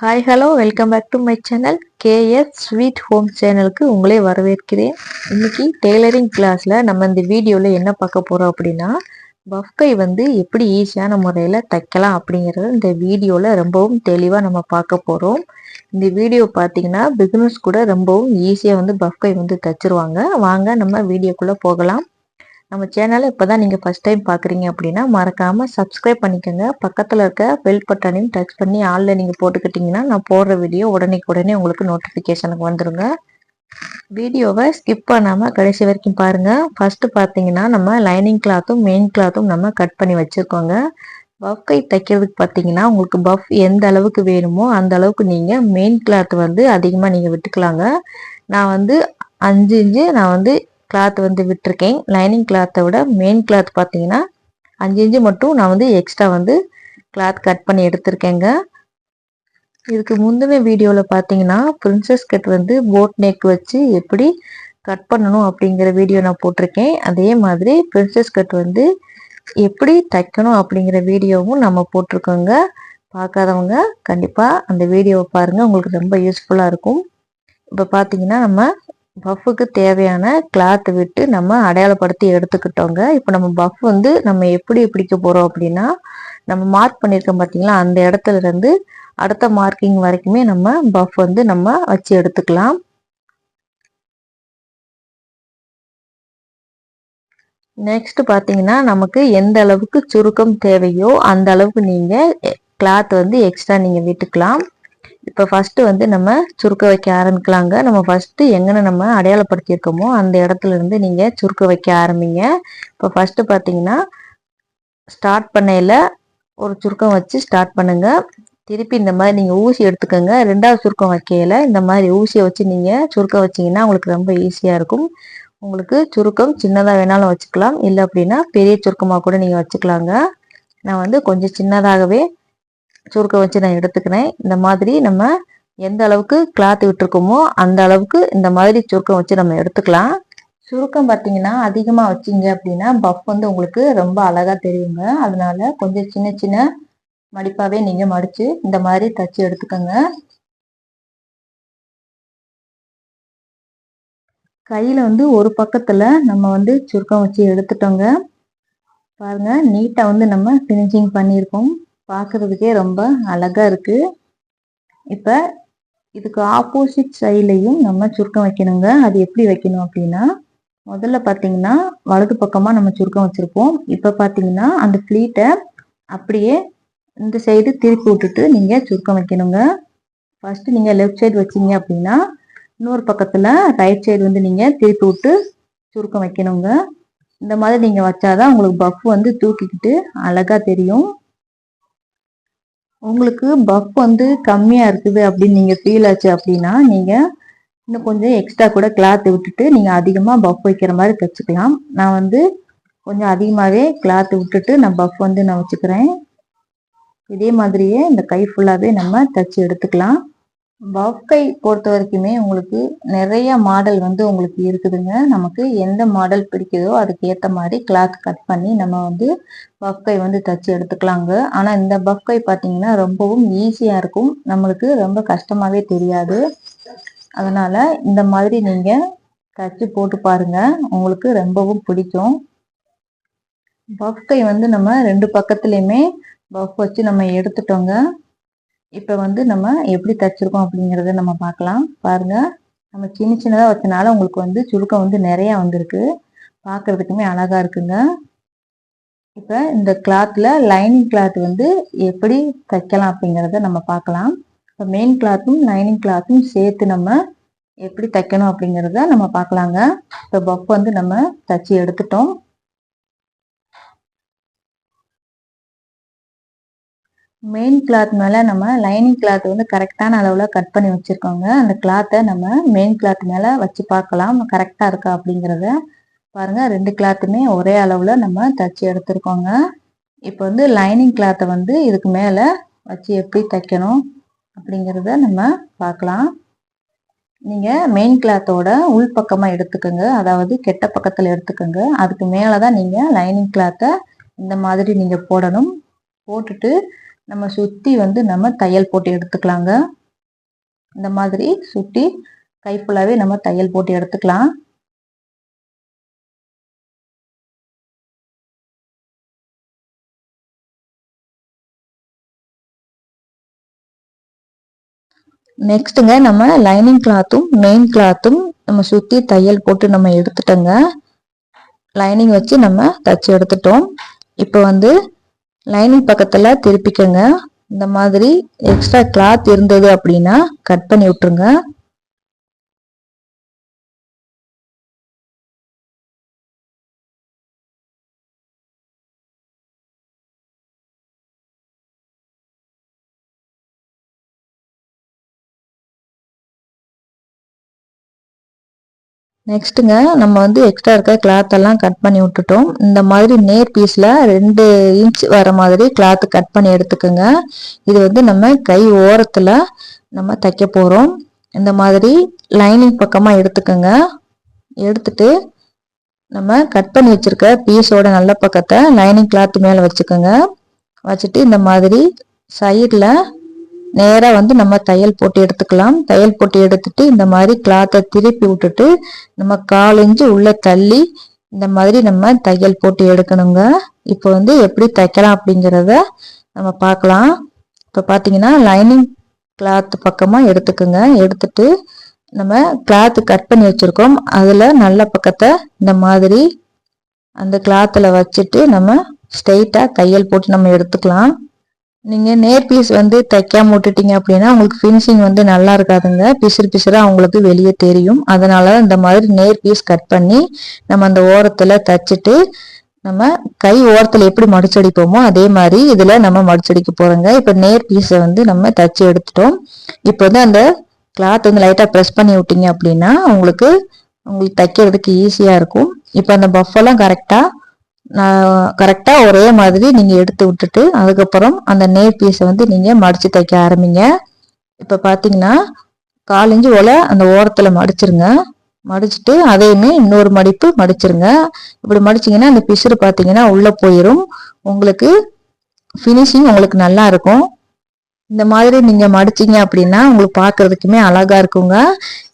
Hi hello welcome back to my channel KS sweet home சேனலுக்கு உங்களே வரவேற்கிறேன். இன்னைக்கு டெய்லரிங் கிளாஸில் நம்ம இந்த வீடியோவில் என்ன பார்க்க போகிறோம் அப்படின்னா பஃப்கை வந்து எப்படி ஈஸியான முறையில் தைக்கலாம் அப்படிங்கிறத இந்த வீடியோவில் ரொம்பவும் தெளிவாக நம்ம பார்க்க போகிறோம் இந்த வீடியோ பார்த்தீங்கன்னா பிகினர்ஸ் கூட ரொம்பவும் ஈஸியாக வந்து பஃப்கை வந்து தைச்சிருவாங்க. வாங்க நம்ம வீடியோக்குள்ளே போகலாம். நம்ம சேனலை இப்போ தான் நீங்கள் ஃபஸ்ட் டைம் பார்க்குறீங்க அப்படின்னா மறக்காமல் சப்ஸ்கிரைப் பண்ணிக்கோங்க. பக்கத்தில் இருக்க பெல் பட்டனையும் டச் பண்ணி ஆளில் நீங்கள் போட்டுக்கிட்டிங்கன்னா நான் போடுற வீடியோ உடனே உடனே உங்களுக்கு நோட்டிஃபிகேஷனுக்கு வந்துடுங்க வீடியோவை ஸ்கிப் பண்ணாமல் கடைசி வரைக்கும் பாருங்கள் ஃபஸ்ட்டு பார்த்தீங்கன்னா நம்ம லைனிங் கிளாத்தும் மெயின் கிளாத்தும் நம்ம கட் பண்ணி வச்சுருக்கோங்க. பஃப் கை தைக்கிறதுக்கு பார்த்தீங்கன்னா உங்களுக்கு பஃப் எந்த அளவுக்கு வேணுமோ அந்த அளவுக்கு நீங்கள் மெயின் கிளாத் வந்து அதிகமாக நீங்கள் விட்டுக்கலாங்க. நான் வந்து அஞ்சு இன்ச்சு நான் வந்து கிளாத் வந்து விட்டுருக்கேன். லைனிங் கிளாத்தை விட மெயின் கிளாத் பார்த்தீங்கன்னா அஞ்சு இன்ச்சு மட்டும் நான் வந்து எக்ஸ்ட்ரா வந்து கிளாத் கட் பண்ணி எடுத்திருக்கேங்க. இதுக்கு முந்தின வீடியோவில் பார்த்தீங்கன்னா பிரின்சஸ் கட் வந்து போட் நெக் வச்சு எப்படி கட் பண்ணணும் அப்படிங்கிற வீடியோ நான் போட்டிருக்கேன். அதே மாதிரி பிரின்சஸ் கட் வந்து எப்படி தைக்கணும் அப்படிங்கிற வீடியோவும் நம்ம போட்டிருக்கோங்க. பார்க்காதவங்க கண்டிப்பாக அந்த வீடியோவை பாருங்கள் உங்களுக்கு ரொம்ப யூஸ்ஃபுல்லாக இருக்கும். இப்போ பார்த்தீங்கன்னா நம்ம பஃப்புக்கு தேவையான கிளாத் விட்டு நம்ம அடையாளப்படுத்தி எடுத்துக்கிட்டோங்க. இப்போ நம்ம பஃப் வந்து நம்ம எப்படி பிடிக்க போகிறோம் அப்படின்னா நம்ம மார்க் பண்ணியிருக்கோம் பார்த்தீங்களா அந்த இடத்துல இருந்து அடுத்த மார்க்கிங் வரைக்குமே நம்ம பஃப் வந்து நம்ம வச்சு எடுத்துக்கலாம். நெக்ஸ்ட் பார்த்தீங்கன்னா நமக்கு எந்த அளவுக்கு சுருக்கம் தேவையோ அந்த அளவுக்கு நீங்கள் கிளாத் வந்து எக்ஸ்ட்ரா நீங்கள் விட்டுக்கலாம். இப்போ ஃபஸ்ட்டு வந்து நம்ம சுருக்க வைக்க ஆரம்பிக்கலாங்க. நம்ம ஃபஸ்ட்டு எங்கன்னு நம்ம அடையாளப்படுத்தியிருக்கோமோ அந்த இடத்துல இருந்து நீங்கள் சுருக்க வைக்க ஆரம்பிங்க. இப்போ ஃபஸ்ட்டு பார்த்தீங்கன்னா ஸ்டார்ட் பண்ணையில் ஒரு சுருக்கம் வச்சு ஸ்டார்ட் பண்ணுங்க. திருப்பி இந்த மாதிரி நீங்கள் ஊசி எடுத்துக்கோங்க. ரெண்டாவது சுருக்கம் வைக்கையில் இந்த மாதிரி ஊசியை வச்சு நீங்கள் சுருக்கம் வச்சிங்கன்னா உங்களுக்கு ரொம்ப ஈஸியாக இருக்கும். உங்களுக்கு சுருக்கம் சின்னதாக வேணாலும் வச்சுக்கலாம். இல்லை அப்படின்னா பெரிய சுருக்கமாக கூட நீங்கள் வச்சுக்கலாங்க. நான் வந்து கொஞ்சம் சின்னதாகவே சுருக்கம் வச்சு நான் எடுத்துக்கிறேன். இந்த மாதிரி நம்ம எந்த அளவுக்கு கிளாத் விட்டுருக்கோமோ அந்த அளவுக்கு இந்த மாதிரி சுருக்கம் வச்சு நம்ம எடுத்துக்கலாம். சுருக்கம் பார்த்தீங்கன்னா அதிகமாக வச்சிங்க அப்படின்னா பஃப் வந்து உங்களுக்கு ரொம்ப அழகாக தெரியுங்க. அதனால கொஞ்சம் சின்ன சின்ன மடிப்பாகவே நீங்கள் மடித்து இந்த மாதிரி தச்சு எடுத்துக்கோங்க. கையில் வந்து ஒரு பக்கத்தில் நம்ம வந்து சுருக்கம் வச்சு எடுத்துட்டோங்க. பாருங்கள் நீட்டாக வந்து நம்ம ஃபினிஷிங் பண்ணியிருக்கோம். பார்க்குறதுக்கே ரொம்ப அழகாக இருக்குது இப்போ இதுக்கு ஆப்போசிட் சைட்லையும் நம்ம சுருக்கம் வைக்கணுங்க. அது எப்படி வைக்கணும் அப்படின்னா முதல்ல பார்த்தீங்கன்னா வலது பக்கமாக நம்ம சுருக்கம் வச்சுருப்போம். இப்போ பார்த்தீங்கன்னா அந்த ஃப்ளீட்டை அப்படியே இந்த சைடு திருப்பி விட்டுட்டு நீங்கள் சுருக்கம் வைக்கணுங்க. ஃபஸ்ட்டு நீங்கள் லெஃப்ட் சைடு வச்சிங்க அப்படின்னா இன்னொரு பக்கத்தில் ரைட் சைடு வந்து நீங்கள் திருப்பி விட்டு சுருக்கம் வைக்கணுங்க. இந்த மாதிரி நீங்கள் வச்சாதான் உங்களுக்கு பஃப் வந்து தூக்கிக்கிட்டு அழகாக தெரியும். உங்களுக்கு பஃப் வந்து கம்மியாக இருக்குது அப்படின்னு நீங்கள் ஃபீல் ஆச்சு அப்படின்னா நீங்கள் இன்னும் கொஞ்சம் எக்ஸ்ட்ரா கூட கிளாத் விட்டுட்டு நீங்கள் அதிகமாக பஃப் வைக்கிற மாதிரி தைச்சிக்கலாம் நான் வந்து கொஞ்சம் அதிகமாகவே கிளாத் விட்டுட்டு நான் பஃப் வந்து நான் வச்சுக்கிறேன். இதே மாதிரியே இந்த கை ஃபுல்லாகவே நம்ம தைச்சி எடுத்துக்கலாம். பஃப் கை பொறுத்த வரைக்குமே உங்களுக்கு நிறைய மாடல் வந்து உங்களுக்கு இருக்குதுங்க. நமக்கு எந்த மாடல் பிடிக்குதோ அதுக்கு ஏற்ற மாதிரி கிளாத் கட் பண்ணி நம்ம வந்து பஃப் கை வந்து தச்சு எடுத்துக்கலாங்க. ஆனால் இந்த பஃப் கை பார்த்தீங்கன்னா ரொம்பவும் ஈஸியாக இருக்கும். நம்மளுக்கு ரொம்ப கஷ்டமாகவே தெரியாது. அதனால் இந்த மாதிரி நீங்கள் தச்சு போட்டு பாருங்க. உங்களுக்கு ரொம்பவும் பிடிக்கும். பஃப் கை வந்து நம்ம ரெண்டு பக்கத்துலேயுமே பஃப் வச்சு நம்ம எடுத்துட்டோங்க. இப்போ வந்து நம்ம எப்படி தைச்சிருக்கோம் அப்படிங்கிறத நம்ம பார்க்கலாம். பாருங்க. நம்ம சின்ன சின்னதாக வச்சனால உங்களுக்கு வந்து சுருக்கம் வந்து நிறையா வந்திருக்கு. பார்க்கறதுக்குமே அழகாக இருக்குங்க. இப்போ இந்த கிளாத்தில் லைனிங் கிளாத் வந்து எப்படி தைக்கலாம் அப்படிங்கிறத நம்ம பார்க்கலாம். இப்போ மெயின் கிளாத்தும் லைனிங் கிளாத்தும் சேர்த்து நம்ம எப்படி தைக்கணும் அப்படிங்கிறத நம்ம பார்க்கலாங்க. இப்போ பஃப் வந்து நம்ம தைச்சி எடுத்துட்டோம். மெயின் கிளாத் மேலே நம்ம லைனிங் கிளாத் வந்து கரெக்டான அளவில் கட் பண்ணி வச்சுருக்கோங்க. அந்த கிளாத்தை நம்ம மெயின் கிளாத் மேலே வச்சு பார்க்கலாம். கரெக்டாக இருக்கா அப்படிங்கிறத பாருங்கள் ரெண்டு கிளாத்துமே ஒரே அளவில் நம்ம தச்சு எடுத்துருக்கோங்க. இப்போ வந்து லைனிங் கிளாத்தை வந்து இதுக்கு மேலே வச்சு எப்படி தைக்கணும் அப்படிங்கிறத நம்ம பார்க்கலாம். நீங்கள் மெயின் கிளாத்தோட உள்பக்கமாக எடுத்துக்கோங்க. அதாவது கெட்ட பக்கத்தில் எடுத்துக்கோங்க. அதுக்கு மேலே தான் நீங்கள் லைனிங் கிளாத்தை இந்த மாதிரி நீங்கள் போடணும். போட்டுட்டு நம்ம சுற்றி வந்து நம்ம தையல் போட்டு எடுத்துக்கலாங்க. இந்த மாதிரி சுற்றி கை ஃபுல்லாகவே நம்ம தையல் போட்டு எடுத்துக்கலாம். நெக்ஸ்ட்டுங்க நம்ம லைனிங் கிளாத்தும் மெயின் கிளாத்தும் நம்ம சுற்றி தையல் போட்டு நம்ம எடுத்துட்டோங்க. லைனிங் வச்சு நம்ம தச்சு எடுத்துட்டோம். இப்போ வந்து லைனிங் பக்கத்தில் திருப்பிக்கங்க. இந்த மாதிரி எக்ஸ்ட்ரா கிளாத் இருந்தது அப்படின்னா கட் பண்ணி விட்டுருங்க. நெக்ஸ்ட்டுங்க நம்ம வந்து எக்ஸ்ட்ரா இருக்க கிளாத் எல்லாம் கட் பண்ணி விட்டுட்டோம். இந்த மாதிரி நேர் பீஸில் ரெண்டு இன்ச் வர மாதிரி கிளாத்து கட் பண்ணி எடுத்துக்கோங்க. இது வந்து நம்ம கை ஓரத்தில் நம்ம தைக்க போகிறோம் இந்த மாதிரி லைனிங் பக்கமாக எடுத்துக்கோங்க. எடுத்துட்டு நம்ம கட் பண்ணி வச்சுருக்க பீஸோட நல்ல பக்கத்தை லைனிங் கிளாத் மேலே வச்சுக்கோங்க. வச்சுட்டு இந்த மாதிரி சைடில் நேராக வந்து நம்ம தையல் போட்டு எடுத்துக்கலாம். தையல் போட்டு எடுத்துட்டு இந்த மாதிரி கிளாத்தை திருப்பி விட்டுட்டு நம்ம கால் உள்ளே தள்ளி இந்த மாதிரி நம்ம தையல் போட்டு எடுக்கணுங்க. இப்போ வந்து எப்படி தைக்கலாம் அப்படிங்கிறத நம்ம பார்க்கலாம். இப்போ பார்த்தீங்கன்னா லைனிங் கிளாத் பக்கமாக எடுத்துக்கோங்க. எடுத்துட்டு நம்ம கிளாத்து கட் பண்ணி வச்சுருக்கோம். அதில் நல்ல பக்கத்தை இந்த மாதிரி அந்த கிளாத்தில் வச்சுட்டு நம்ம ஸ்ட்ரெயிட்டாக தையல் போட்டு நம்ம எடுத்துக்கலாம். நீங்கள் நேர் பீஸ் வந்து தைக்காம விட்டுட்டீங்க அப்படின்னா உங்களுக்கு ஃபினிஷிங் வந்து நல்லா இருக்காதுங்க. பிசுறு பிசுறாக அவங்களுக்கு வெளியே தெரியும். அதனால இந்த மாதிரி நேர் பீஸ் கட் பண்ணி நம்ம அந்த ஓரத்தில் தைச்சிட்டு நம்ம கை ஓரத்தில் எப்படி மடிச்சடிப்போமோ அதே மாதிரி இதில் நம்ம மடிச்சடிக்க போகிறோங்க இப்போ நேர் பீஸை வந்து நம்ம தச்சு எடுத்துட்டோம். இப்போ வந்து அந்த கிளாத் வந்து லைட்டாக ப்ரெஸ் பண்ணி விட்டீங்க அப்படின்னா உங்களுக்கு உங்களுக்கு தைக்கிறதுக்கு ஈஸியாக இருக்கும். இப்போ அந்த பஃபெல்லாம் கரெக்டாக கரெக்டாக ஒரே மாதிரி நீங்கள் எடுத்து விட்டுட்டு அதுக்கப்புறம் அந்த நேர் பீஸை வந்து நீங்கள் மடித்து தைக்க ஆரம்பிங்க. இப்போ பார்த்தீங்கன்னா காலஞ்சு ஓலை அந்த ஓரத்தில் மடிச்சிருங்க. மடிச்சுட்டு அதையுமே இன்னொரு மடிப்பு மடிச்சிருங்க. இப்படி மடிச்சிங்கன்னா அந்த பிசுறு பார்த்தீங்கன்னா உள்ளே போயிடும் உங்களுக்கு ஃபினிஷிங் உங்களுக்கு நல்லா இருக்கும். இந்த மாதிரி நீங்கள் மடிச்சீங்க அப்படின்னா உங்களுக்கு பார்க்குறதுக்குமே அழகாக இருக்குங்க.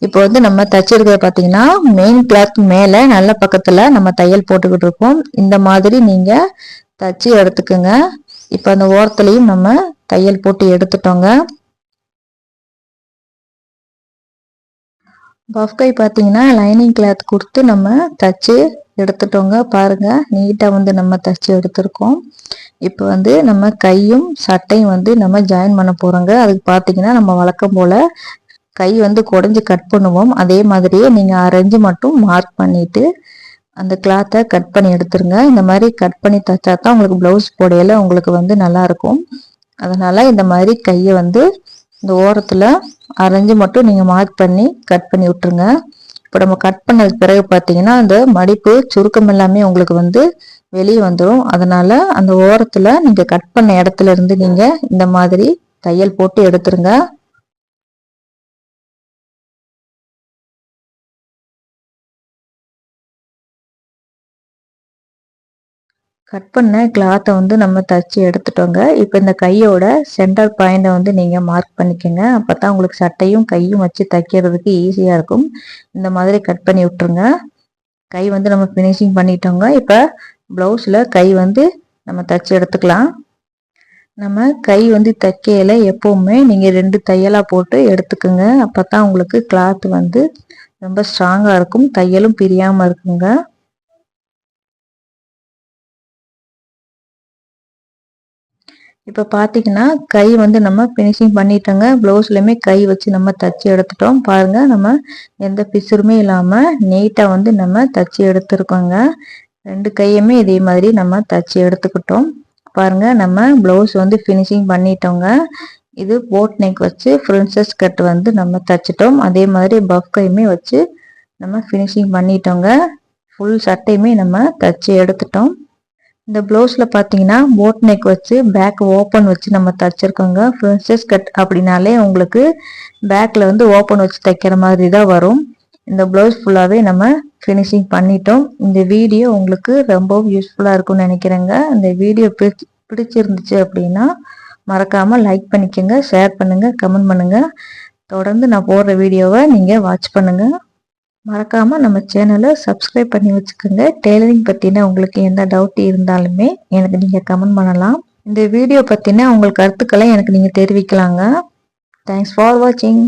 இப்போ வந்து நம்ம தைச்சிருக்கிறத பார்த்தீங்கன்னா மெயின் கிளாத் மேலே நல்ல பக்கத்தில் நம்ம தையல் போட்டுக்கிட்டு இருக்கோம். இந்த மாதிரி நீங்கள் தச்சு எடுத்துக்கோங்க. இப்போ அந்த ஓரத்துலையும் நம்ம தையல் போட்டு எடுத்துட்டோங்க. பஃப் கை பார்த்தீங்கன்னா லைனிங் கிளாத் கொடுத்து நம்ம தச்சு எடுத்துட்டோங்க. பாருங்க நீட்டாக வந்து நம்ம தச்சு எடுத்திருக்கோம். இப்போ வந்து நம்ம கையும் சட்டையும் வந்து நம்ம ஜாயின் பண்ண போகிறோங்க அதுக்கு பார்த்தீங்கன்னா நம்ம வழக்கம் போல் கை வந்து குடஞ்சி கட் பண்ணுவோம். அதே மாதிரியே நீங்கள் அரைஞ்சு மட்டும் மார்க் பண்ணிவிட்டு அந்த கிளாத்தை கட் பண்ணி எடுத்துருங்க. இந்த மாதிரி கட் பண்ணி தைச்சா தான் உங்களுக்கு ப்ளவுஸ் போடையில உங்களுக்கு வந்து நல்லாயிருக்கும் அதனால் இந்த மாதிரி கையை வந்து இந்த ஓரத்தில் அரைஞ்சு மட்டும் நீங்கள் மார்க் பண்ணி கட் பண்ணி விட்டுருங்க. இப்போ நம்ம கட் பண்ணது பிறகு பார்த்தீங்கன்னா அந்த மடிப்பு சுருக்கம் எல்லாமே உங்களுக்கு வந்து வெளியே வந்துடும் அதனால அந்த ஓரத்தில் நீங்கள் கட் பண்ண இடத்துல இருந்து நீங்கள் இந்த மாதிரி தையல் போட்டு எடுத்துருங்க. கட் பண்ண கிளாத்தை வந்து நம்ம தச்சு எடுத்துட்டோங்க. இப்போ இந்த கையோட சென்டர் பாயிண்டை வந்து நீங்கள் மார்க் பண்ணிக்கோங்க. அப்போ தான் உங்களுக்கு சட்டையும் கையும் வச்சு தைக்கிறதுக்கு ஈஸியாக இருக்கும். இந்த மாதிரி கட் பண்ணி விட்டுருங்க. கை வந்து நம்ம ஃபினிஷிங் பண்ணிட்டோங்க. இப்போ ப்ளவுஸில் கை வந்து நம்ம தச்சு எடுத்துக்கலாம். நம்ம கை வந்து தைக்கையில் எப்போவுமே நீங்கள் ரெண்டு தையலாக போட்டு எடுத்துக்கோங்க. அப்போ தான் உங்களுக்கு கிளாத் வந்து ரொம்ப ஸ்ட்ராங்காக இருக்கும். தையலும் பிரியாமல் இருக்குங்க. இப்போ பார்த்தீங்கன்னா கை வந்து நம்ம ஃபினிஷிங் பண்ணிட்டோங்க. ப்ளவுஸ்லையுமே கை வச்சு நம்ம தச்சு எடுத்துட்டோம். பாருங்கள் நம்ம எந்த பிசுருமே இல்லாமல் நீட்டாக வந்து நம்ம தச்சு எடுத்துருக்கோங்க. ரெண்டு கையுமே இதே மாதிரி நம்ம தச்சு எடுத்துக்கிட்டோம். பாருங்க நம்ம ப்ளவுஸ் வந்து ஃபினிஷிங் பண்ணிட்டோங்க. இது போட் நெக் வச்சு ஃப்ரின்சஸ் கட் வந்து நம்ம தச்சிட்டோம். அதே மாதிரி பஃப் கையுமே வச்சு நம்ம ஃபினிஷிங் பண்ணிட்டோங்க. ஃபுல் சட்டையுமே நம்ம தச்சு எடுத்துட்டோம். இந்த ப்ளவுஸில் பார்த்தீங்கன்னா போட் நெக் வச்சு பேக் ஓப்பன் வச்சு நம்ம தைச்சிருக்கோங்க. ஃப்ரின்சஸ் கட் அப்படின்னாலே உங்களுக்கு பேக்கில் வந்து ஓப்பன் வச்சு தைக்கிற மாதிரி தான் வரும். இந்த ப்ளவுஸ் ஃபுல்லாகவே நம்ம ஃபினிஷிங் பண்ணிட்டோம். இந்த வீடியோ உங்களுக்கு ரொம்பவும் யூஸ்ஃபுல்லாக இருக்கும்னு நினைக்கிறேங்க. இந்த வீடியோ பிடிச்சி பிடிச்சிருந்துச்சு அப்படின்னா மறக்காமல் லைக் பண்ணிக்கோங்க ஷேர் பண்ணுங்கள் கமெண்ட் பண்ணுங்கள் தொடர்ந்து நான் போடுற வீடியோவை நீங்கள் வாட்ச் பண்ணுங்கள் மறக்காமல் நம்ம சேனலை சப்ஸ்கிரைப் பண்ணி வச்சுக்கோங்க. டெய்லரிங் பற்றின உங்களுக்கு எந்த டவுட் இருந்தாலுமே எனக்கு நீங்கள் கமெண்ட் பண்ணலாம். இந்த வீடியோ பற்றின உங்கள் கருத்துக்களை எனக்கு நீங்கள் தெரிவிக்கலாங்க. தேங்க்ஸ் ஃபார் வாட்சிங்